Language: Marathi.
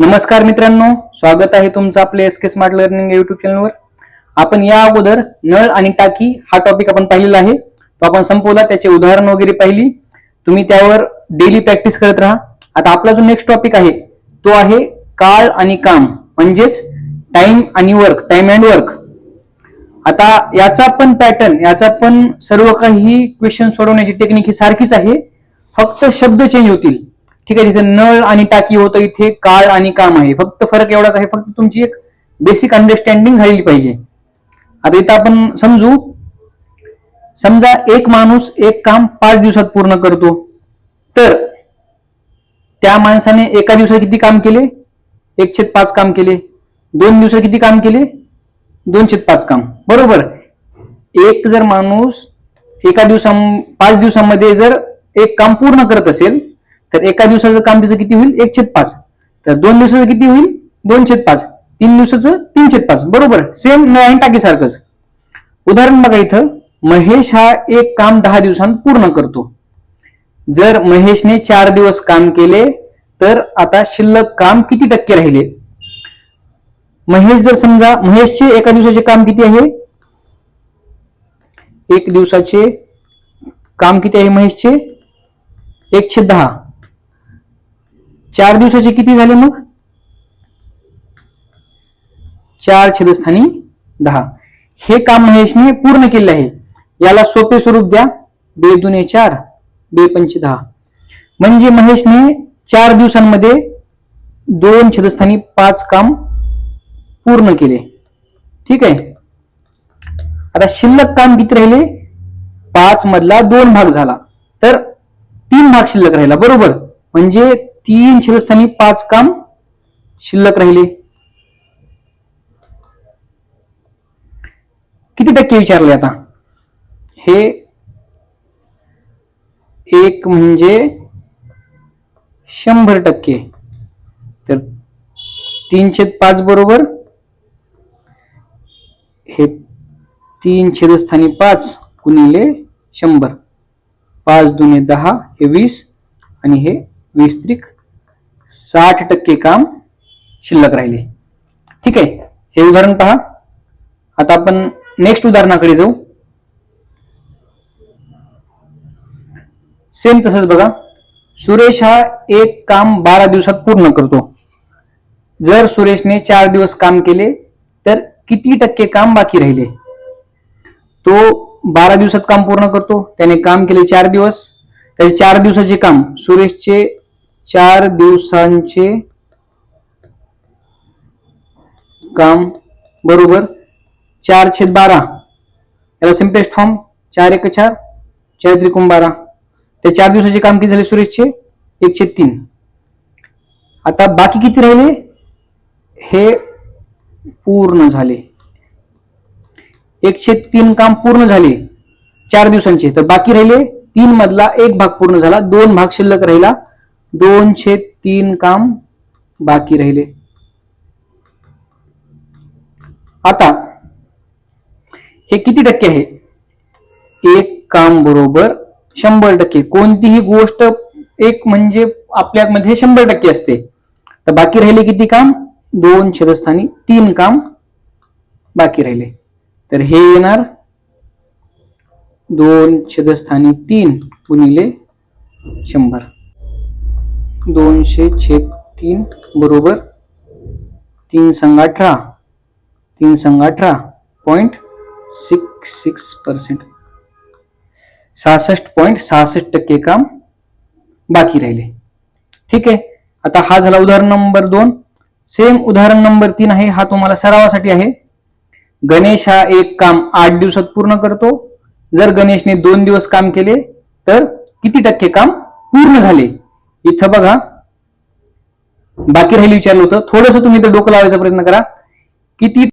नमस्कार मित्रांनो स्वागत आहे तुमचं आपले S K smart learning YouTube चॅनलवर आपण या अगोदर नळ आणि टाकी हा टॉपिक आपण पाहिलेला आहे. तो आपण संपवला त्याचे उदाहरण वगैरे पाहिली. तुम्ही त्यावर डेली प्रॅक्टिस करत राहा. आता आपला जो नेक्स्ट टॉपिक आहे तो आहे काळ आणि काम म्हणजेच टाइम आणि वर्क टाइम अँड वर्क आता याचा पण पॅटर्न याचा पण सर्व काही क्वेश्चन सोडवण्याची टेक्निक ही सारखीच आहे. फक्त शब्द चेंज होतील. ठीक आहे तिथे नळ आणि टाकी होतं इथे काळ आणि काम आहे. फक्त फरक एवढाच आहे फक्त तुमची एक बेसिक अंडरस्टँडिंग झालेली पाहिजे. आता इथं आपण समजू. समजा एक माणूस एक काम पाच दिवसात पूर्ण करतो. तर त्या माणसाने एका दिवसात किती काम केले? एक छेद पाच काम केले. दोन दिवसात किती काम केले? दोन छेद पाच काम. बरोबर? एक जर माणूस एका दिवसा पाच दिवसामध्ये जर एक काम पूर्ण करत असेल तर एका दिवसाचं काम त्याचं किती होईल? एक छेद पाच. तर दोन दिवसाचं किती होईल? दोन छेद पाच. तीन दिवसाचं तीन छेद पाच. बरोबर? सेम नळ आणि टाकीसारखंच उदाहरण बघा इथं. महेश हा एक काम दहा दिवसांत पूर्ण करतो. जर महेशने चार दिवस काम केले तर आता शिल्लक काम किती टक्के राहिले? महेश जर समजा महेशचे एका दिवसाचे काम किती आहे? एक दिवसाचे काम किती आहे महेशचे? एकशे दहा. चार दिवसाचे किती झाले मग? चार छेदस्थानी दहा. हे काम महेशने पूर्ण केले आहे. याला सोपे स्वरूप द्या. बे दुने चार बे पंच दहा. म्हणजे महेशने चार दिवसांमध्ये दोन छेदस्थानी पाच काम पूर्ण केले. ठीक आहे? आता शिल्लक काम किती राहिले? पाच मधला दोन भाग झाला. तर तीन भाग शिल्लक राहिला. बरोबर? म्हणजे तीन शिरस्थानी पाच काम शिल्लक राहिले. किती टक्के विचारले आता? हे एक म्हणजे शंभर टक्के. तर तीनशे पाच बरोबर हे तीन छेदस्थानी पाच गुणिले शंभर. पाच दुने दहा हे वीस आणि हे वीस त्रिक साठ टक्के काम शिल्लक राहिले. ठीक आहे हे उदाहरण पहा. आता आपण नेक्स्ट उदाहरणाकडे जाऊ. सेम तसंच बघा. सुरेश हा एक काम बारा दिवसात पूर्ण करतो. जर सुरेशने चार दिवस काम केले तर किती टक्के काम बाकी राहिले? तो बारा दिवसात काम पूर्ण करतो. त्याने काम केले चार दिवस. त्याचे चार दिवसाचे काम सुरेशचे चार दिवसांचे काम बरोबर? चार छेद बारा. याला सिम्पलेस्ट फॉर्म चार एक चार चार त्रिकोण बारा. ते चार दिवसाचे काम किती झाले सुरेशचे? एकशे तीन. आता बाकी किती राहिले? हे पूर्ण झाले. एकशे तीन काम पूर्ण झाले. चार दिवसांचे. तर बाकी राहिले तीन मधला एक भाग पूर्ण झाला. दोन भाग शिल्लक राहिला. दोनशे तीन काम बाकी राहिले. आता हे किती टक्के आहे? एक काम बरोबर शंभर टक्के. कोणतीही गोष्ट एक म्हणजे आपल्यामध्ये शंभर टक्के असते. तर बाकी राहिले किती काम? दोन छेदस्थानी तीन काम बाकी राहिले. तर हे येणार दोन छेदस्थानी तीन गुणिले शंभर. दोनशे छेद तीन बरोबर तीन संघ अठरा तीन संघ अठरा पॉईंट सिक्स सिक्स पर्सेंट सहासष्ट पॉईंट सहासष्ट टक्के काम बाकी राहिले. ठीक आहे. आता हा झाला उदाहरण नंबर दोन. सेम उदाहरण नंबर तीन आहे. हा तुम्हाला सरावासाठी आहे. गणेश हा एक काम आठ दिवसात पूर्ण करतो. जर गणेशने दोन दिवस काम केले तर किती टक्के काम पूर्ण झाले? इथं बघा. बाकी राहिली विचारलं होतं. थोडस तुम्ही इथं डोकं लावायचा प्रयत्न करा. किती